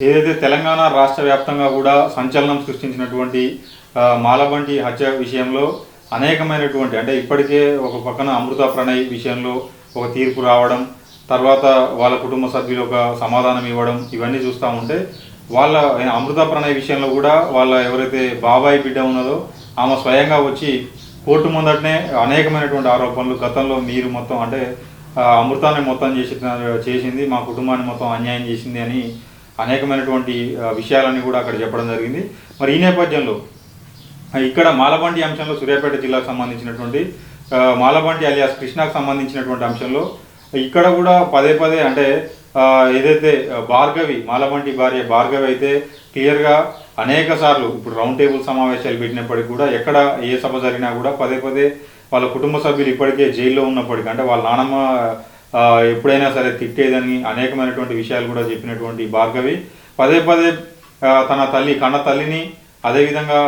ఏదైతే తెలంగాణ రాష్ట్ర వ్యాప్తంగా కూడా సంచలనం సృష్టించినటువంటి మాలబంటి హత్య విషయంలో అనేకమైనటువంటి అంటే ఇప్పటికే ఒక పక్కన అమృత ప్రణయ్ విషయంలో ఒక తీర్పు రావడం తర్వాత వాళ్ళ కుటుంబ సభ్యులు ఒక సమాధానం ఇవ్వడం ఇవన్నీ చూస్తూ ఉంటే వాళ్ళ అమృత ప్రణయ్ విషయంలో కూడా వాళ్ళ ఎవరైతే బాబాయ్ బిడ్డ ఉన్నదో ఆమె స్వయంగా వచ్చి కోర్టు ముందటనే అనేకమైనటువంటి ఆరోపణలు గతంలో మీరు మొత్తం అంటే అమృతాన్ని మొత్తం చేసి చేసింది మా కుటుంబాన్ని మొత్తం అన్యాయం చేసింది అని అనేకమైనటువంటి విషయాలన్నీ కూడా అక్కడ చెప్పడం జరిగింది. మరి ఈ నేపథ్యంలో ఇక్కడ మాలబండి అంశంలో సూర్యాపేట జిల్లాకు సంబంధించినటువంటి మాలబండి అలియాస్ కృష్ణాకు సంబంధించినటువంటి అంశంలో ఇక్కడ కూడా పదే పదే అంటే ఏదైతే భార్గవి మాలబండి భార్య భార్గవి అయితే క్లియర్గా అనేక సార్లు ఇప్పుడు రౌండ్ టేబుల్ సమావేశాలు పెట్టినప్పటికీ కూడా ఎక్కడ ఏ సభ జరిగినా కూడా పదే పదే వాళ్ళ కుటుంబ సభ్యులు ఇప్పటికే జైల్లో ఉన్నప్పటికీ అంటే వాళ్ళ నానమ్మ ఎప్పుడైనా సరే తిట్టేదని అనేకమైనటువంటి విషయాలు కూడా చెప్పినటువంటి భార్గవి. పదే పదే తన తల్లి కన్న తల్లిని అదేవిధంగా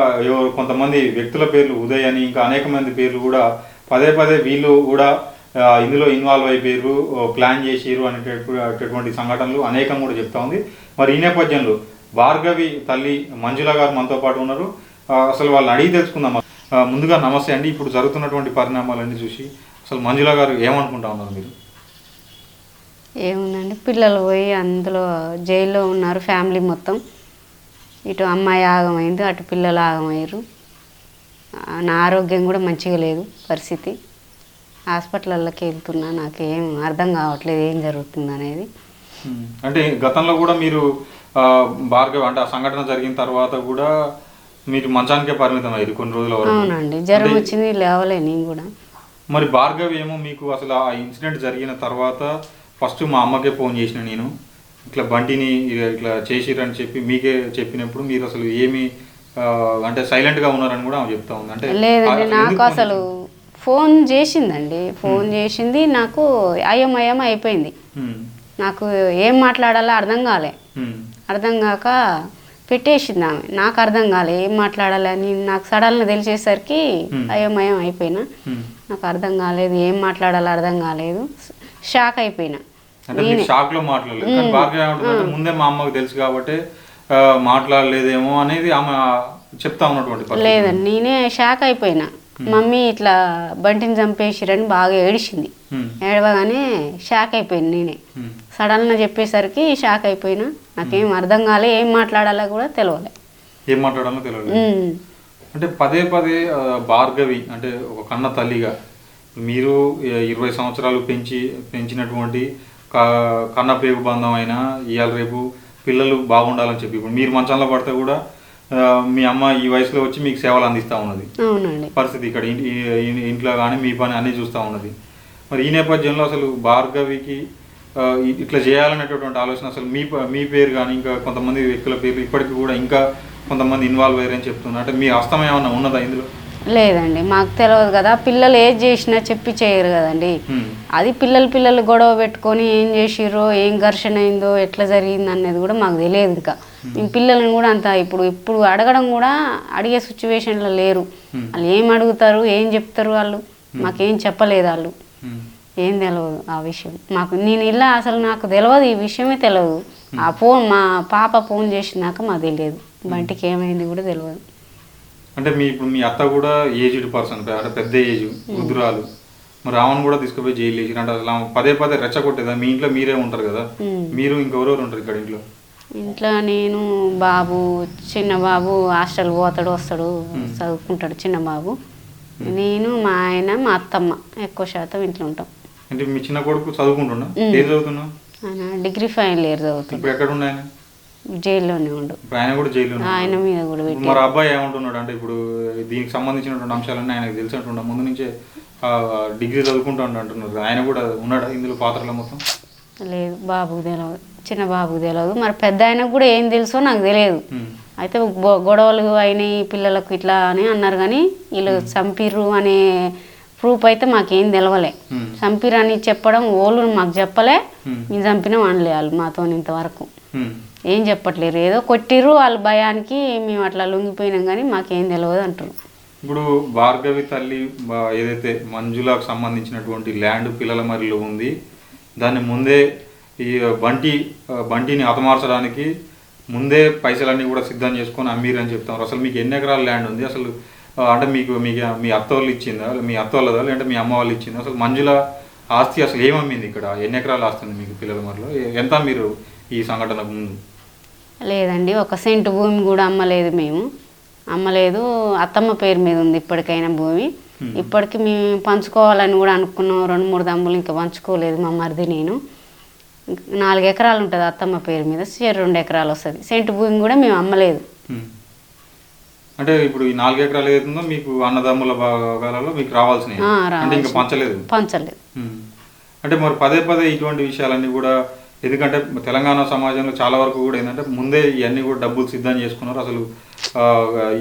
కొంతమంది వ్యక్తుల పేర్లు ఉదయ్ అని ఇంకా అనేక మంది పేర్లు కూడా పదే పదే వీళ్ళు కూడా ఇందులో ఇన్వాల్వ్ అయిపోయారు ప్లాన్ చేసారు అనేటటువంటి సంఘటనలు అనేకం కూడా చెప్తా ఉంది. మరి ఈ నేపథ్యంలో భార్గవి తల్లి మంజుల గారు మనతో పాటు ఉన్నారు. అసలు వాళ్ళని అడిగి తెలుసుకుందాం. ముందుగా నమస్తే అండి. ఇప్పుడు జరుగుతున్నటువంటి పరిణామాలన్నీ చూసి అసలు మంజుల గారు ఏమనుకుంటా ఉన్నారు మీరు? ఏముందండి? పిల్లలు పోయి అందులో జైల్లో ఉన్నారు ఫ్యామిలీ మొత్తం. ఇటు అమ్మాయి ఆగమైంది అటు పిల్లలు ఆగమయ్యారు. నా ఆరోగ్యం కూడా మంచిగా లేదు పరిస్థితి. హాస్పిటల్లోకి వెళ్తున్నా నాకు ఏం అర్థం కావట్లేదు ఏం జరుగుతుంది అనేది. అంటే గతంలో కూడా మీరు భార్గవి అంటే ఆ సంఘటన జరిగిన తర్వాత కూడా మీరు మంచానికే పరిమితం అయ్యారు కొన్ని రోజుల వరకు. అవునండి. జ్వరం వచ్చింది లేవలే నేను కూడా. మరి భార్గవి ఏమో మీకు అసలు ఆ ఇన్సిడెంట్ జరిగిన తర్వాత ఫస్ట్ మా అమ్మకే ఫోన్ చేసిన నేను. ఇట్లా బండిని ఇట్లా చేసిరని చెప్పి మీకే చెప్పినప్పుడు మీరు అసలు ఏమి అంటే సైలెంట్గా ఉన్నారని కూడా ఆమె చెప్తా ఉంది. అంటే లేదండి నాకు అసలు ఫోన్ చేసిందండి. ఫోన్ చేసింది నాకు అయ్యం అయిపోయింది. నాకు ఏం మాట్లాడాలో అర్థం కాలే. అర్థం కాక పెట్టేసింది ఆమె. నాకు అర్థం కాలే ఏం మాట్లాడాలని నాకు సడన్గా తెలిసేసరికి. అయోమయం అయిపోయినా. నాకు అర్థం కాలేదు ఏం మాట్లాడాలో అర్థం కాలేదు. షాక్ అయిపోయినా. అంటే మీరు షాక్లో మాట్లాడలేదు. కానీ భార్గవి ఏమంటుందంటే ముందే మా అమ్మకు తెలుసు కాబట్టి మాట్లాడలేదేమో అనేది ఆమె చెప్తా ఉన్నటువంటి. లేదండి నేనే షాక్ అయిపోయినా. మమ్మీ ఇట్లా బంటిని చంపేసిరని బాగా ఏడిచింది ఏడవగానే షాక్ అయిపోయింది నేనే. సడన్గా చెప్పేసరికి షాక్ అయిపోయినా. నాకేం అర్థం కాలే ఏం మాట్లాడాలో కూడా తెలియలే ఏం మాట్లాడాలో తెలియదు ఉమ్. అంటే పదే పదే భార్గవి అంటే ఒక కన్న తల్లిగా మీరు ఇరవై సంవత్సరాలు పెంచి పెంచినటువంటి కన్న పేగు బంధం అయినా ఇవాళ రేపు పిల్లలు బాగుండాలని చెప్పి. ఇప్పుడు మీరు మంచంలో పడితే కూడా మీ అమ్మ ఈ వయసులో వచ్చి మీకు సేవలు అందిస్తూ ఉన్నది. పరిస్థితి ఇక్కడ ఇంట్లో కానీ మీ పని అన్నీ చూస్తూ ఉన్నది. మరి ఈ నేపథ్యంలో అసలు భార్గవికి ఇట్లా చేయాలనేటటువంటి ఆలోచన అసలు మీ మీ పేరు కానీ ఇంకా కొంతమంది వ్యక్తుల పేర్లు ఇప్పటికీ కూడా ఇంకా కొంతమంది ఇన్వాల్వ్ అయ్యారని చెప్తున్నారు. అంటే మీ హస్తం ఏమన్నా ఉన్నదా ఇందులో? లేదండి మాకు తెలియదు కదా. పిల్లలు ఏది చేసినా చెప్పి చేయరు కదండి. అది పిల్లలు పిల్లలు గొడవ పెట్టుకొని ఏం చేసిర్రో ఏం ఘర్షణ అయిందో ఎట్లా జరిగింది అనేది కూడా మాకు తెలియదు ఇంకా. మేము పిల్లల్ని కూడా అంత ఇప్పుడు ఇప్పుడు అడగడం కూడా అడిగే సిచ్యువేషన్లో లేరు. వాళ్ళు ఏం అడుగుతారు ఏం చెప్తారు వాళ్ళు? మాకేం చెప్పలేదు వాళ్ళు. ఏం తెలియదు ఆ విషయం. మాకు నేను ఇలా అసలు నాకు తెలియదు ఈ విషయమే తెలియదు ఆ ఫోన్ మా పాప ఫోన్ చేసినాక మాకు తెలియదు. బంటికి ఏమైంది కూడా తెలియదు అంటే మీ ఇప్పుడు మీ అత్త కూడా ఏజ్డ్ పర్సన్ అంటే పెద్ద ఏజ్ వృద్ధురాలు. మరి ఆమెను కూడా తీసుకుపోయి జైలు వేసి అంటే అసలు ఆమె పదే పదే రెచ్చగొట్టేదా? మీ ఇంట్లో మీరే ఉంటారు కదా. Hmm. మీరు ఇంకెవరెవరు ఉంటారు ఇక్కడ ఇంట్లో? ఇంట్లో నేను బాబు చిన్న బాబు హాస్టల్ పోతాడు వస్తాడు చదువుకుంటాడు చిన్న బాబు నేను మా ఆయన మా అత్తమ్మ ఎక్కువ శాతం ఇంట్లో ఉంటాం. అంటే మీ చిన్న కొడుకు చదువుకుంటున్నా ఆయన డిగ్రీ ఫైనల్ ఇయర్ ఇప్పుడు ఎక్కడ ఉన్నాయి జైల్లోనే ఉండు. ఆయన కూడా జైల్లో. ఆయన మీద కూడా మరి అబ్బాయి ఏమంటున్నాడు అంటే ఇప్పుడు దీనికి సంబంధించినటువంటి అంశాలన్నీ ఆయనకు తెలిసి అంటున్నా ముందు నుంచే డిగ్రీ చదువుకుంటాడు అంటున్నారు. ఆయన కూడా ఉన్నాడా ఇందులో పాత్రలో మొత్తం? లేదు బాబుకు తెలియదు చిన్న బాబుకు తెలియదు మరి పెద్ద ఆయనకు కూడా ఏం తెలుసో నాకు తెలియదు. అయితే గొడవలు అయినాయి పిల్లలకు ఇట్లా అని అన్నారు కానీ వీళ్ళు చంపిర్రు అనే ప్రూఫ్ అయితే మాకేం తెలవలే. ఉమ్, చంపిర్రు అని చెప్పడం ఓళ్ళు మాకు చెప్పలే. మేము చంపినాం అనలే వాళ్ళు మాతో ఇంతవరకు. ఏం చెప్పట్లేరు. ఏదో కొట్టిర్రు వాళ్ళ భయానికి మేము అట్లా లొంగిపోయినాం కానీ మాకేం తెలియదు అంటారు ఇప్పుడు భార్గవి తల్లి ఏదైతే మంజులకు సంబంధించినటువంటి ల్యాండ్ పిల్లల మరిలో ఉంది దాన్ని ముందే ఈ బంటి బంటిని హతమార్చడానికి ముందే పైసలన్నీ కూడా సిద్ధం చేసుకొని అమ్మీరని చెప్తాం అసలు మీకు ఎన్ని ఎకరాల ల్యాండ్ ఉంది? అసలు అంటే మీకు మీకు మీ అత్త వాళ్ళు ఇచ్చిందా? మీ అత్త వాళ్ళదా? లేదంటే మీ అమ్మ వాళ్ళు ఇచ్చిందా? అసలు మంజుల ఆస్తి అసలు ఏమమ్మింది ఇక్కడ? ఎన్ని ఎకరాల ఆస్తి ఉంది మీకు పిల్లల మరిలో? ఎంత మీరు ఈ సంఘటనకు ముందు? లేదండి ఒక సెంటు భూమి కూడా అమ్మలేదు మేము. అమ్మలేదు అత్తమ్మ పేరు మీద ఉంది ఇప్పటికైనా భూమి. ఇప్పటికి మేము పంచుకోవాలని కూడా అనుకున్నాం రెండు మూడు దమ్ములు ఇంకా పంచుకోలేదు మా మరిది నేను. నాలుగు ఎకరాలు ఉంటుంది అత్తమ్మ పేరు మీద రెండు ఎకరాలు వస్తుంది. సెంటు భూమి కూడా మేము అమ్మలేదు. అంటే ఇప్పుడు ఈ నాలుగు ఎకరాలు ఏదైతుందో మీకు అన్నదమ్ముల భాగాలలో మీకు రావాల్సినవి. అంటే ఇంకా. పంచలేదు. పంచలేదు. అంటే మరి పదే పదే ఇటువంటి విషయాలన్నీ కూడా ఎందుకంటే తెలంగాణ సమాజంలో చాలా వరకు కూడా ఏంటంటే ముందే ఇవన్నీ కూడా డబ్బులు సిద్ధం చేసుకున్నారు. అసలు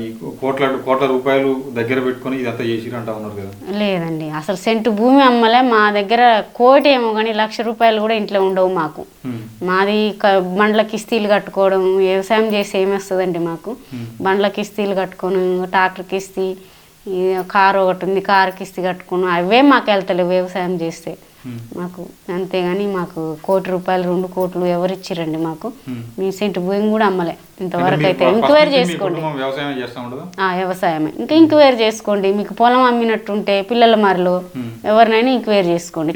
ఈ కోట్ల కోట్ల రూపాయలు దగ్గర పెట్టుకొని ఇదంతా చేసిరు అంటా ఉన్నారు కదా. లేదండి. అసలు సెంటు భూమి అమ్మలే. మా దగ్గర కోటి ఏమో కానీ లక్ష రూపాయలు కూడా ఇంట్లో ఉండవు మాకు. మాది బండ్ల కిస్తీలు కట్టుకోవడం వ్యవసాయం చేసి ఏమొస్తుందండి మాకు? బండ్ల కిస్తీలు కట్టుకోను ట్రాక్టర్ కిస్తీ కారు ఒకటి ఉంది కారు కిస్తీ కట్టుకోను అవే మాకు వెళ్తలేవు వ్యవసాయం చేస్తే. మాకు అంతేగాని మాకు కోటి రూపాయలు రెండు కోట్లు ఎవరు ఇచ్చిరండి మాకు. మీ సెంటు భూమి కూడా అమ్మలే. ఇంతవరకు అయితే ఎంక్వైరీ చేసుకోండి. వ్యవసాయమే. ఇంకా ఎంక్వైరీ చేసుకోండి. మీకు పొలం అమ్మినట్టుంటే పిల్లల మరిలో. ఎవరినైనా ఎంక్వైరీ చేసుకోండి.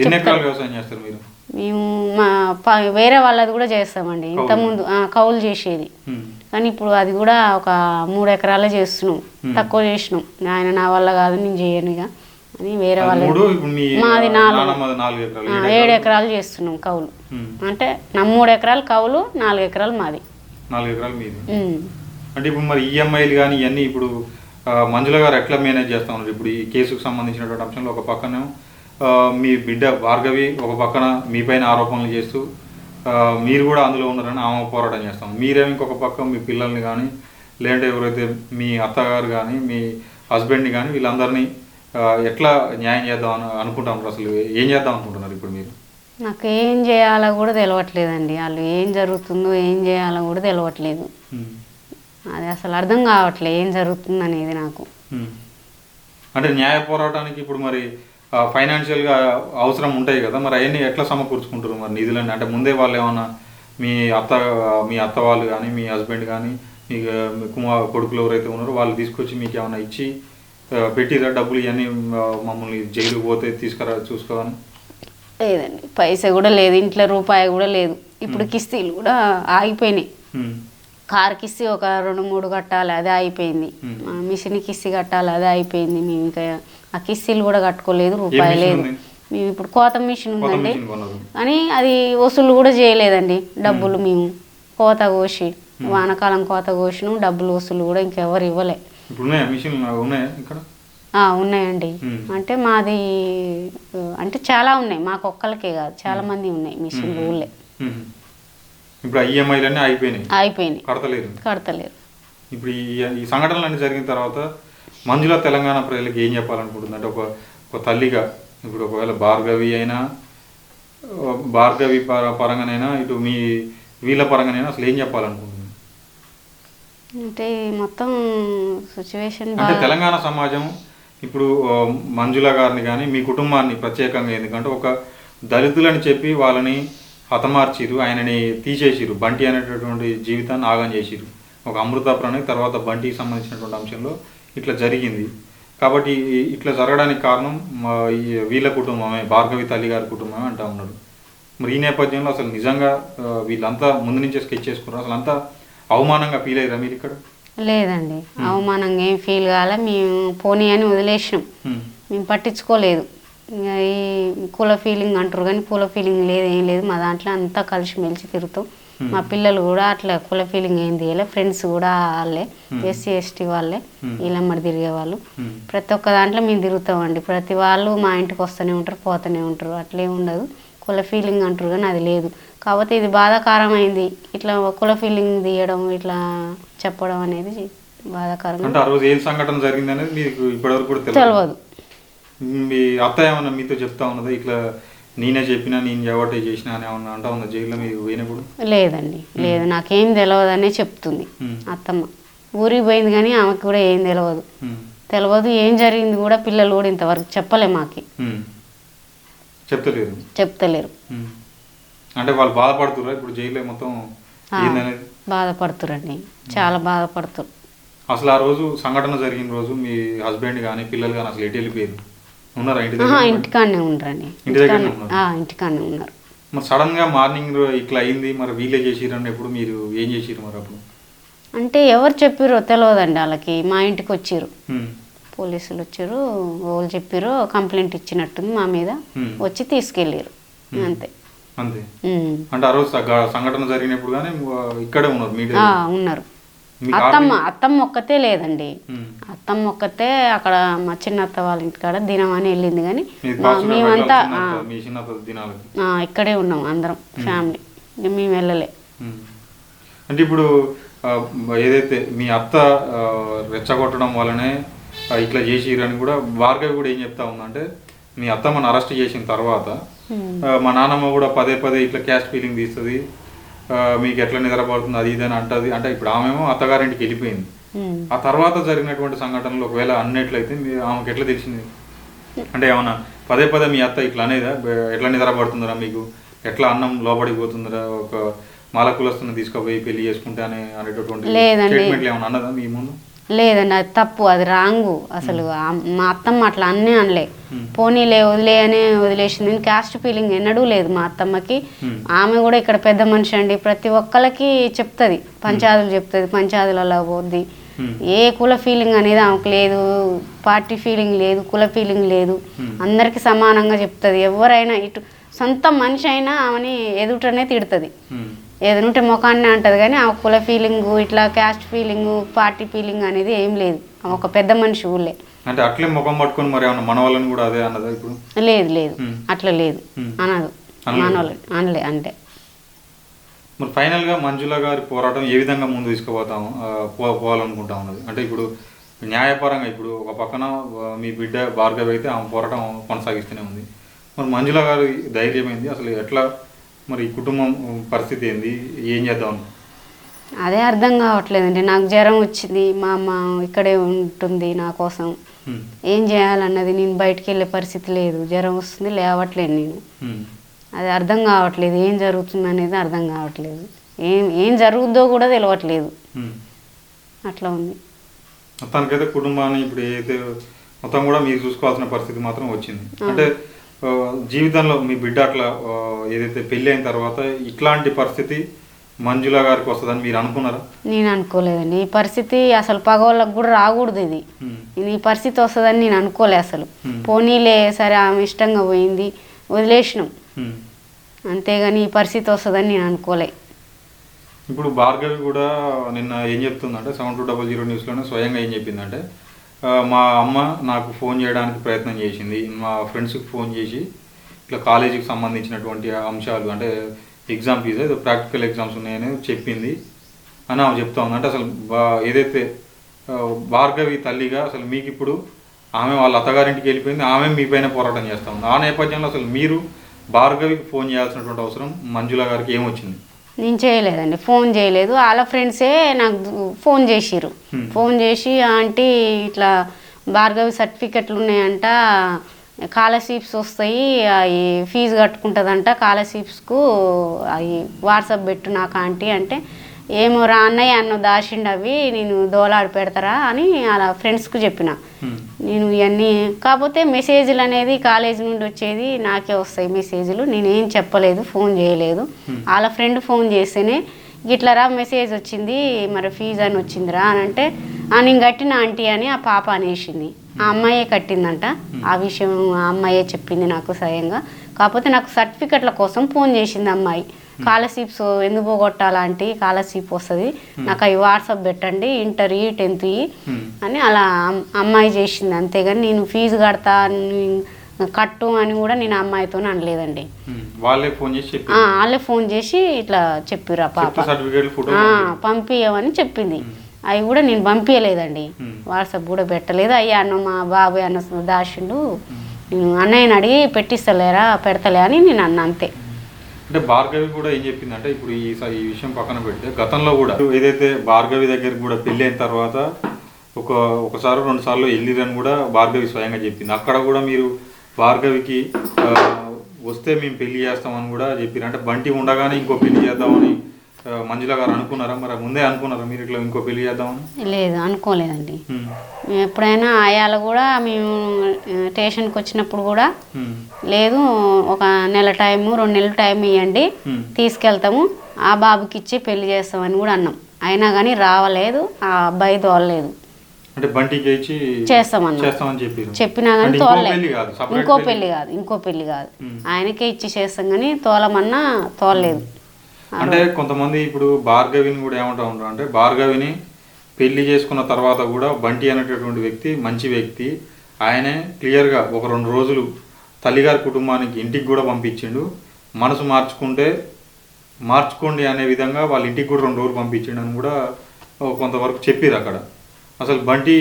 మేము మా వేరే వాళ్ళది కూడా చేస్తామండి. ఇంతకుముందు కౌలు చేసేది. కానీ ఇప్పుడు అది కూడా ఒక మూడు ఎకరాలే చేస్తున్నాం. తక్కువ చేసినాం. ఆయన నా వల్ల కాదు నేను చేయను ఇక. అని వేరే వాళ్ళ మాది నాలుగు. ఏడు ఎకరాలు. చేస్తున్నాం కౌలు. అంటే నా మూడు ఎకరాలు కౌలు నాలుగు ఎకరాలు మాది నాలుగు ఎకరాలు మీది. అంటే ఇప్పుడు మరి ఈఎంఐలు కానీ ఇవన్నీ ఇప్పుడు మంజుల గారు ఎట్లా మేనేజ్ చేస్తా ఉన్నారు ఇప్పుడు ఈ కేసుకు సంబంధించినటువంటి అంశంలో ఒక పక్కన మీ బిడ్డ భార్గవి ఒక పక్కన మీపైన ఆరోపణలు చేస్తూ మీరు కూడా అందులో ఉన్నారని ఆమె పోరాటం చేస్తాం మీరేమో ఇంకొక పక్క మీ పిల్లల్ని కానీ లేదంటే ఎవరైతే మీ అత్తగారు కానీ మీ హస్బెండ్ని కానీ వీళ్ళందరినీ ఎట్లా న్యాయం చేద్దాం అని అనుకుంటాం అసలు? ఏం చేద్దాం అనుకుంటున్నారు ఇప్పుడు మీరు? నాకు ఏం చేయాలో కూడా తెలియట్లేదండి వాళ్ళు ఏం జరుగుతుందో ఏం చేయాలో కూడా తెలియట్లేదు. అది అసలు అర్థం కావట్లేదు ఏం జరుగుతుంది అనేది నాకు. అంటే న్యాయ పోరాటానికి ఇప్పుడు మరి ఫైనాన్షియల్గా అవసరం ఉంటాయి కదా. మరి అవన్నీ ఎట్లా సమకూర్చుకుంటారు మరి నిధులని అంటే ముందే వాళ్ళు ఏమన్నా మీ అత్త మీ అత్త వాళ్ళు కానీ మీ హస్బెండ్ కానీ మీ కుమార్ కొడుకులు ఎవరైతే ఉన్నారో వాళ్ళు తీసుకొచ్చి మీకు ఏమైనా ఇచ్చి పెట్టిరా డబ్బులు ఇవన్నీ మమ్మల్ని జైలుకి పోతే తీసుకురా చూసుకోవాలని లేదండి పైసా కూడా లేదు ఇంట్లో రూపాయి కూడా లేదు. ఇప్పుడు కిస్తీలు కూడా ఆగిపోయినాయి. కార్ కిస్తీ ఒక రెండు మూడు కట్టాలి అదే అయిపోయింది మిషన్ కిస్తీ కట్టాలి అదే అయిపోయింది మేము ఇంకా ఆ కిస్తీలు కూడా కట్టుకోలేదు రూపాయి లేదు? మేము ఇప్పుడు కోత మిషన్ ఉందండి. కానీ అది వసూలు కూడా చేయలేదండి. డబ్బులు మేము. కోత కోసి వానకాలం కోత కోసినాం డబ్బులు వసూలు కూడా ఇంకెవరు ఇవ్వలే. ఇప్పుడు ఉన్నాయా మిషన్ ఉన్నాయా ఇక్కడ? ఆ, ఉన్నాయండి. అంటే మాది అంటే చాలా ఉన్నాయి. మాకు ఒక్కరికే కాదు. చాలా మంది ఉన్నాయి మిషన్లు ఊళ్ళే. ఇప్పుడు ఆ ఈఎంఐలన్నీ అయిపోయినాయి. అయిపోయినాయి. కడతలేరు కడతలేరు ఇప్పుడు ఈ ఈ సంఘటనలన్నీ జరిగిన తర్వాత మంజుల తెలంగాణ ప్రజలకు ఏం చెప్పాలనుకుంటుంది? అంటే ఒక ఒక తల్లిగా ఇప్పుడు ఒకవేళ భార్గవి అయినా భార్గవి పర పరంగానైనా ఇటు మీ వీళ్ళ పరంగానైనా అసలు ఏం చెప్పాలనుకుంటుంది? అంటే మొత్తం సిచ్యువేషన్ అంటే తెలంగాణ సమాజం ఇప్పుడు మంజుల గారిని కానీ మీ కుటుంబాన్ని ప్రత్యేకంగా ఎందుకంటే ఒక దళితులని చెప్పి వాళ్ళని హతమార్చిరు ఆయనని తీసేసిరు బంటి అనేటటువంటి జీవితాన్ని ఆగం చేసిరు ఒక అమృత ప్రణయ్ తర్వాత బంటికి సంబంధించినటువంటి అంశంలో ఇట్లా జరిగింది. కాబట్టి ఇట్లా జరగడానికి కారణం వీళ్ళ కుటుంబమే భార్గవి తల్లి గారి కుటుంబమే అంటా ఉన్నాడు మరి ఈ నేపథ్యంలో అసలు నిజంగా వీళ్ళంతా ముందు నుంచే స్కెచ్ చేసుకున్నారు? అసలు అంతా అవమానంగా ఫీల్ అయ్యారా మీరు ఇక్కడ? లేదండి. అవమానంగా ఏం ఫీల్ కాలే. మేము పోనీ అని వదిలేసినాం. హ్మ్. మేము పట్టించుకోలేదు. ఈ కుల ఫీలింగ్ అంటారు కానీ కుల ఫీలింగ్ లేదు ఏం లేదు. మా దాంట్లో అంతా కలిసి మెలిసి తిరుగుతాం. మా పిల్లలు కూడా అట్లా కుల ఫీలింగ్ ఏం తీయలే. ఫ్రెండ్స్ కూడా వాళ్ళే. ఎస్సీ ఎస్టీ వాళ్ళే. వీళ్ళమ్మడి తిరిగే వాళ్ళు. ప్రతి ఒక్క దాంట్లో మేము తిరుగుతామండి. ప్రతి వాళ్ళు మా ఇంటికి వస్తూనే ఉంటారు పోతూనే ఉంటారు. అట్లే ఉండదు. కుల ఫీలింగ్ అంటారు కానీ అది లేదు. కాకపోతే ఇది బాధాకరమైంది. ఇట్లా కుల ఫీలింగ్ తీయడం ఇట్లా చెప్పడం అనేది బాధాకరం అంటే ఆ రోజు ఏం సంఘటన జరిగింది అనేది మీకు ఇప్పటివరకు కూడా తెలియదు మీ అత్త ఏమన్నా మీతో చెప్తా ఉన్నదా? ఇట్లా నేనే చెప్పినా నేను ఎవటే చేసినా అని ఏమన్నా అంటా ఉందా జైల్లో మీరు పోయినప్పుడు? లేదండి. లేదు. నాకేం తెలియదనే చెప్తుంది. అత్తమ్మ. ఊరికి పోయింది కానీ ఆమెకు కూడా ఏం తెలియదు. తెలియదు ఏం జరిగింది కూడా పిల్లలు కూడా ఇంతవరకు చెప్పలే మాకి. చెప్తలేరు? చెప్తలేరు. అంటే వాళ్ళు బాధపడుతుర్రా? ఇప్పుడు జైల్లో మొత్తం. ఏందనేది? బాధపడుతురండి చాలా బాధపడుతురు అసలు ఆ రోజు సంఘటన జరిగిన రోజు మీ హస్బెండ్ కానీ పిల్లలు కానీ అసలు ఎటు వెళ్ళిపోయారు? ఉన్నారా ఇంటి దగ్గర? ఇంటికాడనే ఉండరండి. ఇంటి దగ్గరనే ఇంటికాడనే ఉన్నారు. ఆ, ఇంటికాడనే ఉన్నారు. మరి సడన్గా మార్నింగ్ ఇట్లా అయింది మరి వీలే చేసిరు అన్నప్పుడు మీరు ఏం చేసిరు మరి అప్పుడు? అంటే ఎవరు చెప్పిరో తెలియదండి వాళ్ళకి. మా ఇంటికి వచ్చిర్రు హ్మ్. పోలీసులు వచ్చారు. వాళ్ళు చెప్పారు కంప్లైంట్ ఇచ్చినట్టుంది మా మీద. వచ్చి తీసుకెళ్ళారు అంతే. అంతే. అంటే ఆ రోజు సంఘటన జరిగినప్పుడు కానీ ఇక్కడే ఉన్నారు మీ ఆ, ఉన్నారు. అత్తమ్మ అత్తమ్మ ఒక్కతే లేదండి. అత్తమ్మ ఒక్కతే అక్కడ మా చిన్నత్త వాళ్ళ ఇంటికాడ దినం అని వెళ్ళింది కానీ మేమంతా ఇక్కడే ఉన్నాం అందరం ఫ్యామిలీ. మేము వెళ్ళలే. అంటే ఇప్పుడు ఏదైతే మీ అత్త రెచ్చగొట్టడం వల్లనే ఇట్లా చేసిరని కూడా భార్గవి కూడా ఏం చెప్తా ఉందంటే మీ అత్త మన అరెస్ట్ చేసిన తర్వాత మా నాన్నమ్మ కూడా పదే పదే ఇట్లా క్యాస్ట్ ఫీలింగ్ తీస్తుంది. మీకు ఎట్లా నిద్రపడుతుంది అది ఇది అని అంటది. అంటే ఇప్పుడు ఆమెమో అత్తగారింటికి వెళ్ళిపోయింది. ఉమ్. ఆ తర్వాత జరిగినటువంటి సంఘటనలు ఒకవేళ అన్నట్లయితే ఆమెకి ఎట్లా తెలిసింది? అంటే ఏమన్నా పదే పదే మీ అత్త ఇట్లా అనేదా? ఎట్లా నిద్రపడుతుందిరా మీకు? ఎట్లా అన్నం లోపడిపోతుందిరా ఒక మాలకులస్తుని తీసుకుపోయి పెళ్ళి చేసుకుంటే అనే అనేటటువంటి. స్టేట్మెంట్లు ఏమన్నా అన్నదా మీ ముందు? లేదండి అది తప్పు అది రాంగు. అసలు మా అత్తమ్మ అట్లా అన్నీ అనలే. పోనీలే వదిలే అని వదిలేసింది. క్యాస్ట్ ఫీలింగ్ ఎన్నడూ లేదు మా అత్తమ్మకి. ఆమె కూడా ఇక్కడ పెద్ద మనిషి అండి. ప్రతి ఒక్కరికి చెప్తుంది. పంచాదులు చెప్తుంది. పంచాదులలో పోద్ది. ఏ కుల ఫీలింగ్ అనేది ఆమెకు లేదు. పార్టీ ఫీలింగ్ లేదు కుల ఫీలింగ్ లేదు. అందరికి సమానంగా చెప్తుంది. ఎవరైనా ఇటు సొంత మనిషి అయినా ఆమెని ఎదుటనే తిడుతుంది. ఉమ్. ఏదనుంటే ముఖాన్ని అంటది కానీ ఆ కుల ఫీలింగ్ ఇట్లా క్యాస్ట్ ఫీలింగ్ పార్టీ ఫీలింగ్ అనేది ఏం లేదు. ఆమె ఒక పెద్ద మనిషి ఊళ్ళే. అంటే అట్లే ముఖం పట్టుకొని మరి ఏమన్నా మన వాళ్ళని కూడా అదే అన్నదా ఇప్పుడు? లేదు లేదు. అట్లా లేదు. అనదు. మనోళ్ళు అనలే అంటే మరి ఫైనల్గా మంజుల గారి పోరాటం ఏ విధంగా ముందు తీసుకుపోతాము పోవాలనుకుంటా ఉన్నది అంటే ఇప్పుడు న్యాయపరంగా ఇప్పుడు ఒక పక్కన మీ బిడ్డ భార్గవి అయితే ఆమె పోరాటం కొనసాగిస్తూనే ఉంది. మరి మంజుల గారి ధైర్యం ఏంది? అసలు ఎట్లా మరి కుటుంబం పరిస్థితి ఏంది? ఏం చేద్దాం? అదే అర్థం కావట్లేదండి. నాకు జ్వరం వచ్చింది మా అమ్మ ఇక్కడే ఉంటుంది నా కోసం. ఏం చేయాలన్నది నేను బయటికి వెళ్ళే పరిస్థితి లేదు. జ్వరం వస్తుంది లేవట్లేదు నేను. అది అర్థం కావట్లేదు. ఏం జరుగుతుంది అనేది అర్థం కావట్లేదు. ఏం ఏం జరుగుద్దో కూడా తెలియట్లేదు. అట్లా ఉంది. మొత్తానికైతే కుటుంబాన్ని ఇప్పుడు ఏదైతే మొత్తం కూడా మీరు చూసుకోవాల్సిన పరిస్థితి మాత్రం వచ్చింది. అంటే జీవితంలో మీ బిడ్డ అట్లా ఏదైతే పెళ్ళి అయిన తర్వాత ఇట్లాంటి పరిస్థితి మంజుల గారికి వస్తుందని మీరు అనుకున్నారా? నేను అనుకోలేదండి. ఈ పరిస్థితి అసలు పగవాళ్ళకు కూడా రాకూడదు ఇది. ఈ పరిస్థితి వస్తుందని నేను అనుకోలే అసలు. పోనీలే సరే ఆమె ఇష్టంగా పోయింది వదిలేసినాం. అంతేగాని ఈ పరిస్థితి వస్తుందని నేను అనుకోలే. ఇప్పుడు భార్గవి కూడా నిన్న ఏం చెప్తుందంటే సెవెన్ టూ డబల్ జీరో న్యూస్లోనే స్వయంగా ఏం చెప్పిందంటే మా అమ్మ నాకు ఫోన్ చేయడానికి ప్రయత్నం చేసింది. మా ఫ్రెండ్స్కి ఫోన్ చేసి ఇట్లా కాలేజీకి సంబంధించినటువంటి అంశాలు అంటే ఎగ్జామ్ ఫీజు ఏదో ప్రాక్టికల్ ఎగ్జామ్స్ ఉన్నాయని చెప్పింది. అని ఆమె చెప్తా ఉంది. అంటే అసలు బా- ఏదైతే భార్గవి తల్లిగా అసలు మీకు ఇప్పుడు ఆమె వాళ్ళ అత్తగారింటికి వెళ్ళిపోయింది. ఆమె మీ పైన పోరాటం చేస్తా ఉంది. ఆ నేపథ్యంలో అసలు మీరు భార్గవికి ఫోన్ చేయాల్సినటువంటి అవసరం మంజుల గారికి ఏమొచ్చింది? నేను చేయలేదండి ఫోన్ చేయలేదు వాళ్ళ ఫ్రెండ్సే నాకు ఫోన్ చేసిర్రు Hmm. ఫోన్ చేసి ఆంటీ ఇట్లా భార్గవి సర్టిఫికెట్లు ఉన్నాయంట స్కాలర్షిప్స్ వస్తాయి అవి ఫీజు కట్టుకుంటుందంట స్కాలర్షిప్స్కు అవి వాట్సాప్ పెట్టు నాకు ఆంటీ అంటే ఏమో రా అన్నయ్య అన్న దాచిండు అవి నేను దోలాడి పెడతారా అని అలా ఫ్రెండ్స్కు చెప్పిన. నేను ఇవన్నీ కాకపోతే మెసేజ్లు అనేది కాలేజ్ నుండి వచ్చేది నాకే వస్తాయి మెసేజ్లు. నేనేం చెప్పలేదు ఫోన్ చేయలేదు. వాళ్ళ ఫ్రెండ్ ఫోన్ చేస్తేనే గిట్లరా మెసేజ్ వచ్చింది మరి ఫీజు అని వచ్చిందిరా అని అంటే "ఆ, నేను కట్టిన ఆంటీ అని ఆ పాప అనేసింది. ఆ అమ్మాయే కట్టిందంట. ఆ విషయం ఆ అమ్మాయే చెప్పింది నాకు స్వయంగా. కాకపోతే నాకు సర్టిఫికెట్ల కోసం ఫోన్ చేసింది అమ్మాయి. స్కాలర్షిప్స్ ఎందుకు పోగొట్టాలా ఆంటీ స్కాలర్షిప్ వస్తుంది. నాకు అవి వాట్సాప్ పెట్టండి ఇంటర్ ఈ టెన్త్ ఈ హ్మ్. అని అలా అమ్- అమ్మాయి చేసింది. అంతేగాని నేను ఫీజు కడతా కట్టు అని కూడా నేను అమ్మాయితో అనలేదండి. ఉమ్, వాళ్ళే ఫోన్ చేసి వాళ్ళే ఫోన్ చేసి ఇట్లా చెప్పిర్రు ఆ పాప. పంపియమని చెప్పింది. అవి కూడా నేను పంపించలేదండి. వాట్సాప్ కూడా పెట్టలేదు. అయ్యా అన్న మా బాబాయ్ అన్న దాచిండు. నేను అన్నయ్యని అడిగి పెట్టిస్తలేరా పెడతలే అని నేను అన్న అంతే. అంటే భార్గవి కూడా ఏం చెప్పిందంటే ఇప్పుడు ఈ ఈ విషయం పక్కన పెడితే గతంలో కూడా ఏదైతే భార్గవి దగ్గరికి కూడా పెళ్ళి అయిన తర్వాత ఒక ఒకసారి రెండు సార్లు వెళ్ళిరని కూడా భార్గవి స్వయంగా చెప్పింది. అక్కడ కూడా మీరు భార్గవికి వస్తే మేము పెళ్ళి చేస్తామని కూడా చెప్పారు అంటే బంటి ఉండగానే ఇంకో పెళ్ళి చేద్దామని మంజుల గారు అనుకున్నారా? మరి ముందే అనుకున్నారా మీరు ఇట్లా ఇంకో పెళ్ళి చేద్దామని? లేదు అనుకోలేదండి. ఎప్పుడైనా ఆయాలు కూడా మేము స్టేషన్కి వచ్చినప్పుడు కూడా లేదు ఒక నెల టైము రెండు నెలలు టైం ఇవ్వండి తీసుకెళ్తాము ఆ బాబుకి ఇచ్చి పెళ్ళి చేస్తామని కూడా అన్నాం. అయినా కానీ రావలేదు ఆ అబ్బాయి తోలలేదు. అంటే బంటికి ఇచ్చి చేస్తామన్నాం. చెప్పినా కానీ తోలలేదు. పెళ్ళి కాదు separate ఇంకో పెళ్ళి. కాదు ఇంకో పెళ్ళి కాదు. ఆయనకే ఇచ్చి చేస్తాం కానీ తోలమన్నా తోలలేదు. అంటే కొంతమంది ఇప్పుడు భార్గవిని కూడా ఏమంటా ఉంటారు అంటే భార్గవిని పెళ్ళి చేసుకున్న తర్వాత కూడా బంటి అనేటటువంటి వ్యక్తి మంచి వ్యక్తి ఆయనే క్లియర్గా ఒక రెండు రోజులు తల్లిగారి కుటుంబానికి ఇంటికి కూడా పంపించిండు. మనసు మార్చుకుంటే మార్చుకోండి అనే విధంగా వాళ్ళ ఇంటికి కూడా రెండు రోజులు పంపించిండు అని కూడా కొంతవరకు చెప్పారు అక్కడ. అసలు బంటి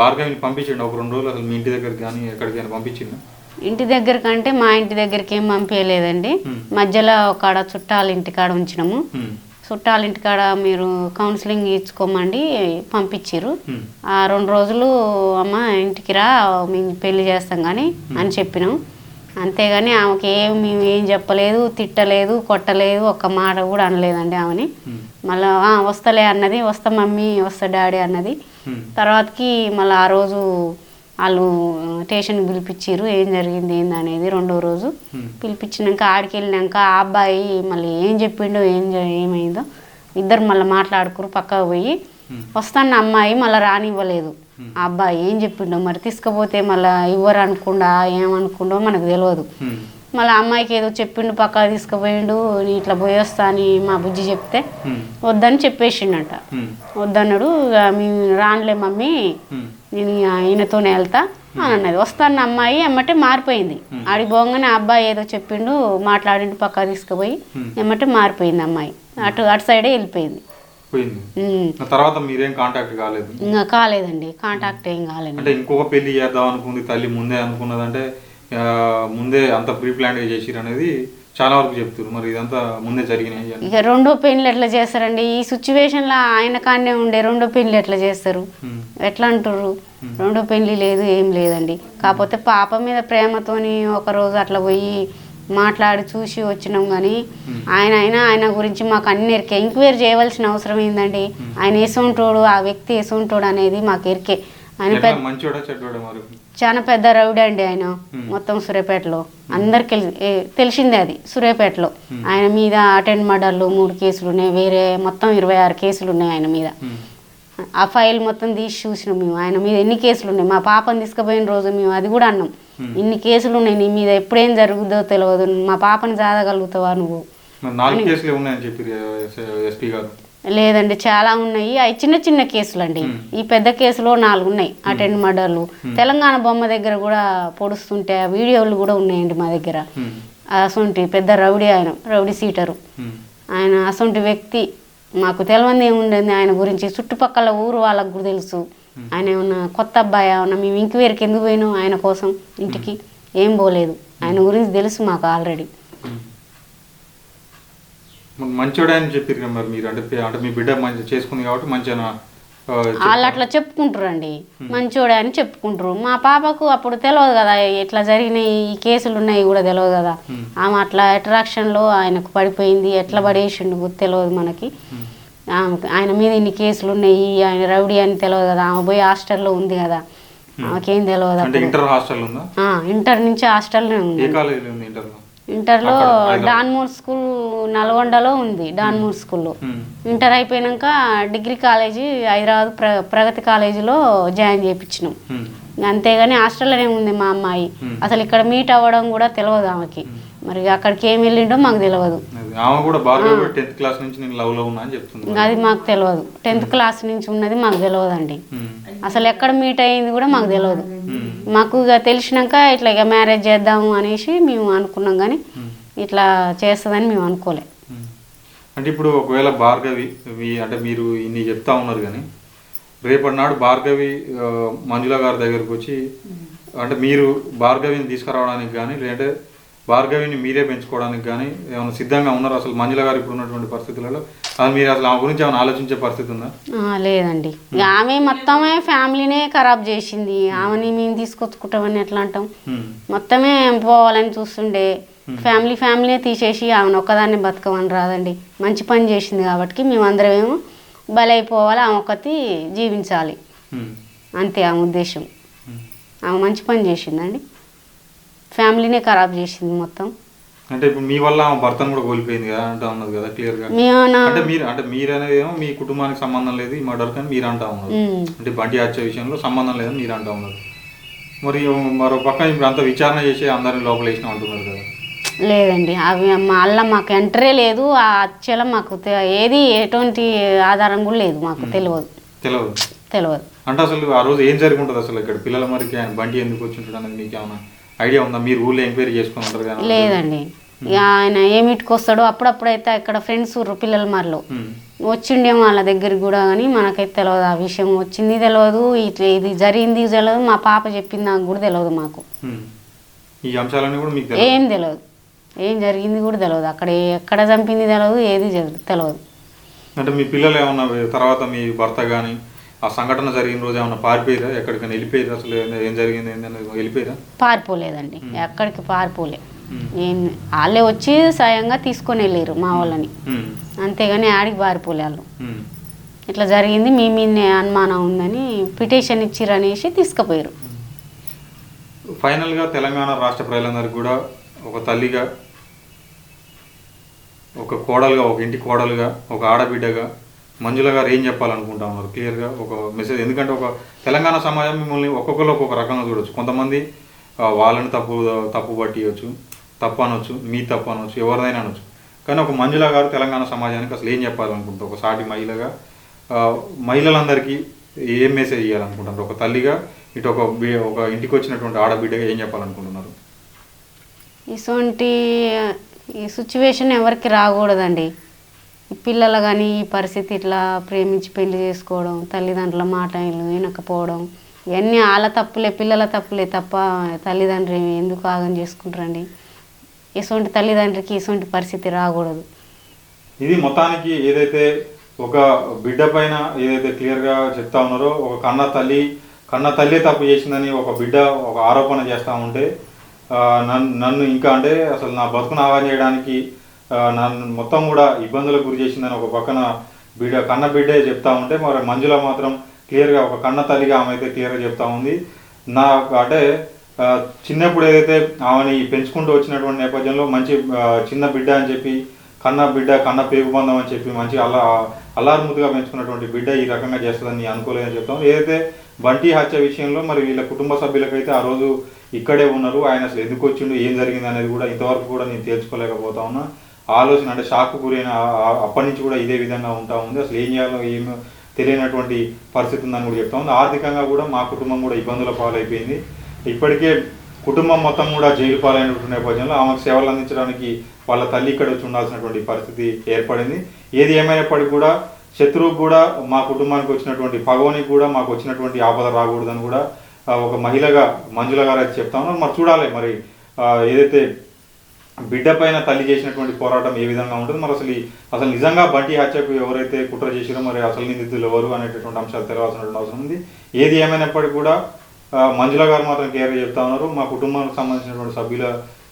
భార్గవిని పంపించండి? ఒక రెండు రోజులు అసలు మీ ఇంటి దగ్గరికి కానీ ఎక్కడికైనా పంపించిండు? ఇంటి దగ్గర కంటే మా ఇంటి దగ్గరికి ఏం పంపించలేదండి. మధ్యలో ఒక చుట్టాల ఇంటికాడ ఉంచినాము. చుట్టాల ఇంటికాడ మీరు కౌన్సిలింగ్ ఇచ్చుకోమండి పంపించారు ఆ రెండు రోజులు అమ్మ ఇంటికి రా మేము పెళ్ళి చేస్తాం కానీ అని చెప్పినాం. అంతేగాని ఆమెకి ఏం మేము ఏం చెప్పలేదు తిట్టలేదు కొట్టలేదు ఒక్క మాట కూడా అనలేదండి ఆమెని. మళ్ళీ వస్తలే అన్నది వస్తా మమ్మీ వస్తా డాడీ అన్నది. తర్వాతకి మళ్ళీ ఆ రోజు వాళ్ళు స్టేషన్కి పిలిపించారు ఏం జరిగింది ఏంది అనేది రెండో రోజు పిలిపించినాక ఆడికి వెళ్ళినాక ఆ అబ్బాయి మళ్ళీ ఏం చెప్పిండో ఏం ఏమైందో ఇద్దరు మళ్ళీ మాట్లాడుకురు పక్కకు పోయి ఉమ్. వస్తాన్న అమ్మాయి మళ్ళీ రానివ్వలేదు. ఆ అబ్బాయి ఏం చెప్పిండో మరి తీసుకుపోతే మళ్ళీ ఇవ్వరు అనుకుండా ఏమనుకుండో మనకు తెలియదు మళ్ళీ అమ్మాయికి ఏదో చెప్పిండు పక్కకు తీసుకుపోయిండు ఇట్లా పోయొస్తా అని మా బుజ్జి చెప్తే వద్దని చెప్పేసిండట. వద్దన్నాడు మేము రానులే మమ్మీ. నేను ఆయనతోనే వెళ్తా అని అన్నది. వస్తాన్న అమ్మాయి ఎమ్మటే మారిపోయింది. ఆడి పోగానే అబ్బాయి ఏదో చెప్పిండు మాట్లాడిండు పక్క తీసుకుపోయి. ఎమ్మటే మారిపోయింది అమ్మాయి. అటు అటు సైడే వెళ్ళిపోయింది. తర్వాత మీరేం కాంటాక్ట్ కాలేదు? ఇంకా కాలేదండి కాంటాక్ట్ ఏం కాలేదు. అంటే ఇంకొక పెళ్ళి చేద్దాం అనుకుంది తల్లి ముందే అనుకున్నదంటే ముందే అంత ప్రీ ప్లాన్ చేసిరు అనేది చాలా వరకు చెప్తారు మరి ఇదంతా ముందే జరిగినాయి. ఇక రెండో పెళ్ళి ఎట్లా చేస్తారండి? ఈ సిచ్యువేషన్లో ఆయన కానే ఉండే రెండో పెళ్ళి ఎట్లా చేస్తారు? ఎట్లా అంటారు రెండో పెళ్ళి లేదు ఏం లేదండి. కాకపోతే పాప మీద ప్రేమతోని ఒక రోజు అట్లా పోయి మాట్లాడి చూసి వచ్చినాం కానీ ఆయన అయినా ఆయన గురించి మాకు అన్ని ఎరికే. ఎంక్వైరీ చేయవలసిన అవసరం ఏందండి? ఆయన ఎసుంటోడు ఆ వ్యక్తి ఎసుంటోడు అనేది మాకు ఎరికే. ఆయన చాలా పెద్ద రౌడీ అండి ఆయన మొత్తం సూర్యాపేటలో అందరికి తెలిసిందే అది సూర్యాపేటలో ఆయన మీద అటెండ్ మర్డర్లు మూడు కేసులు ఉన్నాయి వేరే మొత్తం ఇరవై ఆరు కేసులు ఉన్నాయి ఆయన మీద. ఆ ఫైల్ మొత్తం తీసి చూసినాం మేము ఆయన మీద ఎన్ని కేసులు ఉన్నాయి. మా పాపని తీసుకుపోయిన రోజు మేము అది కూడా అన్నాం. ఇన్ని కేసులు ఉన్నాయి నీ మీద ఎప్పుడేం జరుగుతుందో తెలియదు మా పాపని జాదగలుగుతావా నువ్వు? నాలుగు కేసులు ఉన్నాయని చెప్పారు ఎస్పీ గారు? లేదండి చాలా ఉన్నాయి. అవి చిన్న చిన్న కేసులు అండి ఈ పెద్ద కేసులో నాలుగు ఉన్నాయి. అటెండ్ మర్డర్లు. తెలంగాణ బొమ్మ దగ్గర కూడా పొడుస్తుంటే ఆ వీడియోలు కూడా ఉన్నాయండి మా దగ్గర. అసొంటి పెద్ద రౌడీ ఆయన రౌడీ సీటరు. ఆయన అసొంటి వ్యక్తి మాకు తెలియంది ఏముండదు ఆయన గురించి చుట్టుపక్కల ఊరు వాళ్ళకు కూడా తెలుసు. ఆయన ఏమన్నా కొత్త అబ్బాయి? ఏమన్నా మేము ఇంక్వైరీకి ఎందుకు పోయినాం ఆయన కోసం? ఇంటికి ఏం పోలేదు. ఆయన గురించి తెలుసు మాకు ఆల్రెడీ. మంచోడే అని చెప్పారు కదా మరి మీరు. అంటే అంటే మీ బిడ్డ మంచి చేసుకుంది కాబట్టి మంచిగా వాళ్ళు అట్లా చెప్పుకుంటారండి మంచోడే అని చెప్పుకుంటారు మా పాపకు అప్పుడు తెలియదు కదా ఇట్లా జరిగినాయి ఈ కేసులు ఉన్నాయి కూడా తెలియదు కదా. ఆమె అట్లా అట్రాక్షన్లో ఆయనకు పడిపోయింది ఎట్లా పడేసిండు తెలియదు మనకి. ఆయన మీద ఇన్ని కేసులు ఉన్నాయి ఆయన రౌడీ అని తెలియదు కదా. ఆమె పోయి హాస్టల్లో ఉంది కదా. ఆమెకేం తెలియదు. ఇంటర్ నుంచి కాలేజీలో ఉంది ఇంటర్లో. డాన్మూర్ స్కూల్ నల్గొండలో ఉంది డాన్మూర్ స్కూల్లో. ఉమ్, ఇంటర్ అయిపోయినాక డిగ్రీ కాలేజీ హైదరాబాద్ ప్ర ప్రగతి కాలేజీలో జాయిన్ చేయించినాం ఉమ్, అంతేగాని హాస్టల్లోనే ఉంది మా అమ్మాయి. అసలు ఇక్కడ మీట్ అవ్వడం కూడా తెలియదు ఆమెకి. మరి అక్కడికి ఏం వెళ్ళిండో మాకు తెలియదు అది. మాకు తెలియదు టెన్త్ క్లాస్ నుంచి ఉన్నది మాకు తెలియదండి ఉమ్, అసలు ఎక్కడ మీట్ అయ్యింది కూడా మాకు తెలియదు మాకు ఇక తెలిసినాక ఇట్లా ఇక మ్యారేజ్ చేద్దాము అనేసి మేము అనుకున్నాం కానీ ఇట్లా చేస్తుందని మేము అనుకోలే. అంటే ఇప్పుడు ఒకవేళ భార్గవి అంటే మీరు ఇన్ని చెప్తా ఉన్నారు కానీ రేపటి నాడు భార్గవి మంజుల గారి దగ్గరకు వచ్చి అంటే మీరు భార్గవిని తీసుకురావడానికి కానీ లేదంటే భార్గవిని మీరే పెంచుకోవడానికి కానీ ఏమైనా సిద్ధంగా ఉన్నారు? అసలు మంజుల గారు ఇప్పుడు ఉన్నటువంటి పరిస్థితులలో మీరు అసలు ఆమె గురించి ఏమైనా ఆలోచించే పరిస్థితి ఉందా? లేదండి. ఆమె మొత్తమే ఫ్యామిలీనే ఖరాబ్ చేసింది. ఆమెని మేము తీసుకొచ్చుకుంటామని ఎట్లా అంటాం? మొత్తమే పోవాలని చూస్తుండే. ఫ్యామిలీ ఫ్యామిలీనే తీసేసి ఆమెను ఒక్కదాన్ని బతకమని రాదండి. మంచి పని చేసింది కాబట్టి మేమందరం ఏమో బలైపోవాలి ఆమె ఒక్కతి జీవించాలి. అంతే ఆమె ఉద్దేశం. ఆమె మంచి పని చేసిందండి. ఫ్యామిలీనే ఖరాబ్ చేసింది మొత్తం. అంటే ఇప్పుడు మీ వల్ల ఆమె భర్తను కూడా కోల్పోయింది కదా అంటా ఉన్నది కదా క్లియర్గా? అంటే మీరు అంటే మీరు అనేది ఏమో మీ కుటుంబానికి సంబంధం లేదు ఈ మర్డర్ కానీ మీరు అంటా ఉన్నారు. అంటే బంటి హత్య విషయంలో సంబంధం లేదని మీరు అంటా ఉన్నారు మరి మరో పక్క ఇప్పుడు అంత విచారణ చేసి అందరిని లోపల వేసిన అంటున్నారు కదా. లేదండి అవి మళ్ళీ మాకు ఎంటరే లేదు ఆ హత్యలో మాకు ఏది ఎటువంటి ఆధారం కూడా లేదు మాకు తెలియదు తెలియదు తెలియదు అంటే అసలు ఆ రోజు ఏం జరిగి ఉంటుంది అసలు ఇక్కడ? పిల్లల మరికి బంటి ఎందుకు వచ్చి ఉంటాడు అనేది మీకు ఏమైనా ఐడియా ఉందా? మీరు ఊళ్ళో ఎంక్వైరీ చేసుకుని కదా లేదండి. ఆయన ఏమిటికి వస్తాడో అప్పుడప్పుడైతే ఇక్కడ ఫ్రెండ్స్ పిల్లల మరలో. వచ్చిండేమో వాళ్ళ దగ్గరికి కూడా కానీ మనకైతే తెలియదు ఆ విషయం. వచ్చింది తెలియదు ఇట్లా ఇది జరిగింది తెలియదు మా పాప చెప్పింది నాకు కూడా తెలియదు మాకు. ఈ అంశాలన్నీ కూడా మీకు ఏం తెలియదు ఏం జరిగింది కూడా తెలియదు అక్కడ ఎక్కడ చంపింది తెలియదు ఏది తెలియదు అంటే మీ పిల్లలు ఏమన్నా తర్వాత మీ భర్త కానీ ఆ సంఘటన జరిగిన రోజు ఏమన్నా పారిపోయారా? ఎక్కడికైనా వెళ్ళిపోయారు? అసలు ఏం- జరిగింది? వెళ్ళిపోయారా? పారిపోలేదండి. ఎక్కడికి పారిపోలే. ఏం వాళ్ళే వచ్చి స్వయంగా తీసుకొని వెళ్ళారు మా వాళ్ళని. అంతేగాని ఆడికి పారిపోలే వాళ్ళు. ఇట్లా జరిగింది మీ మీదనే అనుమానం ఉందని పిటిషన్ ఇచ్చిర్రు అనేసి తీసుకుపోయారు. ఫైనల్గా తెలంగాణ రాష్ట్ర ప్రజలందరికీ కూడా ఒక తల్లిగా ఒక కోడలుగా ఒక ఇంటి కోడలుగా ఒక ఆడబిడ్డగా మంజుల గారు ఏం చెప్పాలనుకుంటా ఉన్నారు? క్లియర్గా ఒక మెసేజ్ ఎందుకంటే ఒక తెలంగాణ సమాజం మిమ్మల్ని ఒక్కొక్కరు ఒక్కొక్క రకంగా చూడొచ్చు. కొంతమంది వాళ్ళని తప్పు తప్పు పట్టియచ్చు తప్పు అనొచ్చు మీ తప్పు అనొచ్చు ఎవరిదైనా అనొచ్చు. కానీ ఒక మంజుల గారు తెలంగాణ సమాజానికి అసలు ఏం చెప్పాలనుకుంటారు ఒక సాటి మహిళగా మహిళలందరికీ ఏం మెసేజ్ ఇవ్వాలనుకుంటున్నారు ఒక తల్లిగా ఇటు ఒక ఒక ఇంటికి వచ్చినటువంటి ఆడబిడ్డగా ఏం చెప్పాలనుకుంటున్నారు? ఇటువంటి ఈ సిచ్యువేషన్ ఎవరికి రాకూడదండి. పిల్లలు కానీ ఈ పరిస్థితి ఇట్లా ప్రేమించి పెళ్ళి చేసుకోవడం తల్లిదండ్రుల మాట వినకపోవడం ఇవన్నీ వాళ్ళ తప్పులే పిల్లల తప్పులే తప్ప తల్లిదండ్రి ఎందుకు ఆగం చేసుకుంటారండి? ఇటువంటి తల్లిదండ్రికి ఇటువంటి పరిస్థితి రాకూడదు. ఇది మొత్తానికి ఏదైతే ఒక బిడ్డ పైన ఏదైతే క్లియర్గా చెప్తా ఉన్నారో ఒక కన్న తల్లి కన్న తల్లి తప్పు చేసిందని ఒక బిడ్డ ఒక ఆరోపణ చేస్తూ ఉంటే నన్ను నన్ను ఇంకా అంటే అసలు నా బతుకును ఆగం చేయడానికి నన్ను మొత్తం కూడా ఇబ్బందులకు గురి చేసిందని ఒక పక్కన బిడ్డ కన్న బిడ్డే చెప్తా ఉంటే మరి మంజుల మాత్రం క్లియర్గా ఒక కన్న తల్లిగా ఆమె అయితే క్లియర్గా చెప్తా ఉంది. నా అంటే చిన్నప్పుడు ఏదైతే ఆమెని పెంచుకుంటూ వచ్చినటువంటి నేపథ్యంలో మంచి చిన్న బిడ్డ అని చెప్పి కన్న బిడ్డ కన్న పేగు బంధం అని చెప్పి మంచి అల్లా అల్లారుముద్దుగా పెంచుకున్నటువంటి బిడ్డ ఈ రకంగా చేస్తుందని అనుకోలేదని చెప్తాం ఏదైతే బంటి హత్య విషయంలో మరి వీళ్ళ కుటుంబ సభ్యులకైతే ఆ రోజు ఇక్కడే ఉన్నారు. ఆయన అసలు ఎందుకు వచ్చిండు ఏం జరిగింది అనేది కూడా ఇంతవరకు కూడా నేను తేల్చుకోలేకపోతా ఉన్నా. ఆలోచన అంటే షాక్ గురైన అప్పటి నుంచి కూడా ఇదే విధంగా ఉంటా ఉంది. అసలు ఏం చేయాలో ఏమో తెలియనటువంటి పరిస్థితి ఉందని కూడా చెప్తా ఉంది. ఆర్థికంగా కూడా మా కుటుంబం కూడా ఇబ్బందుల పాలైపోయింది. ఇప్పటికే కుటుంబం మొత్తం కూడా జైలు పాలైనటువంటి నేపథ్యంలో ఆమెకు సేవలు అందించడానికి వాళ్ళ తల్లి ఇక్కడ వచ్చి ఉండాల్సినటువంటి పరిస్థితి ఏర్పడింది. ఏది ఏమైనప్పటికీ కూడా శత్రువుకు కూడా మా కుటుంబానికి వచ్చినటువంటి పగవనికి కూడా మాకు వచ్చినటువంటి ఆపద రాకూడదని కూడా ఒక మహిళగా మంజుల గారు అయితే చెప్తా ఉన్నారు. మరి చూడాలి మరి ఏదైతే బిడ్డ పైన తల్లి చేసినటువంటి పోరాటం ఏ విధంగా ఉంటుంది? మరి అసలు అసలు నిజంగా బంటి హత్యకు ఎవరైతే కుట్ర చేసిరో మరి అసలు నిందితులు ఎవరు అనేటటువంటి అంశాలు తెలవాల్సినటువంటి అవసరం ఉంది. ఏది ఏమైనప్పటికీ కూడా మంజుల గారు మాత్రం క్లియర్గా చెప్తా ఉన్నారు. మా కుటుంబానికి సంబంధించినటువంటి సభ్యుల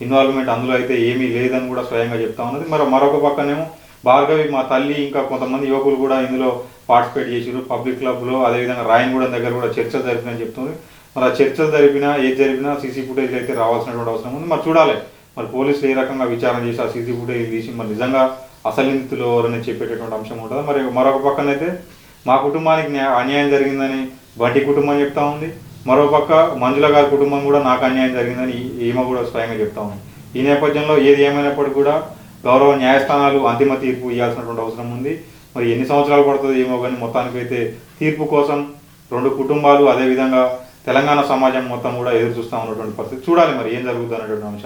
ఇన్వాల్వ్మెంట్ అందులో అయితే ఏమీ లేదని కూడా స్వయంగా చెప్తా ఉన్నది. మరి మరొక పక్కనేమో భార్గవి మా తల్లి ఇంకా కొంతమంది యువకులు కూడా ఇందులో పార్టిసిపేట్ చేసిరు పబ్లిక్ క్లబ్లో అదేవిధంగా రాయనగూడెం దగ్గర కూడా చర్చలు జరిపినని చెప్తుంది మరి ఆ చర్చలు జరిపినా ఏది జరిపినా సీసీ ఫుటేజ్ అయితే రావాల్సినటువంటి అవసరం ఉంది. మరి చూడాలి. మరి పోలీసులు ఏ రకంగా విచారణ చేసి ఆ సీసీ ఫుటేజ్ తీసి మరి నిజంగా అసలు నిందితులు ఎవరని చెప్పేటటువంటి అంశం ఉంటుంది? మరి మరొక పక్కనైతే మా కుటుంబానికి అన్యాయం జరిగిందని బంటి కుటుంబం చెప్తా ఉంది. మరో పక్క మంజుల గారి కుటుంబం కూడా నాకు అన్యాయం జరిగిందని ఈ- ఈమె కూడా స్వయంగా చెప్తా ఉంది. ఈ నేపథ్యంలో ఏది ఏమైనప్పటికీ కూడా గౌరవ న్యాయస్థానాలు అంతిమ తీర్పు ఇవ్వాల్సినటువంటి అవసరం ఉంది. మరి ఎన్ని సంవత్సరాలు పడుతుంది ఏమో కానీ మొత్తానికైతే తీర్పు కోసం రెండు కుటుంబాలు అదేవిధంగా తెలంగాణ సమాజం మొత్తం కూడా ఎదురు చూస్తూ ఉన్నటువంటి పరిస్థితి. చూడాలి మరి ఏం జరుగుతుంది అనేటువంటి అంశం.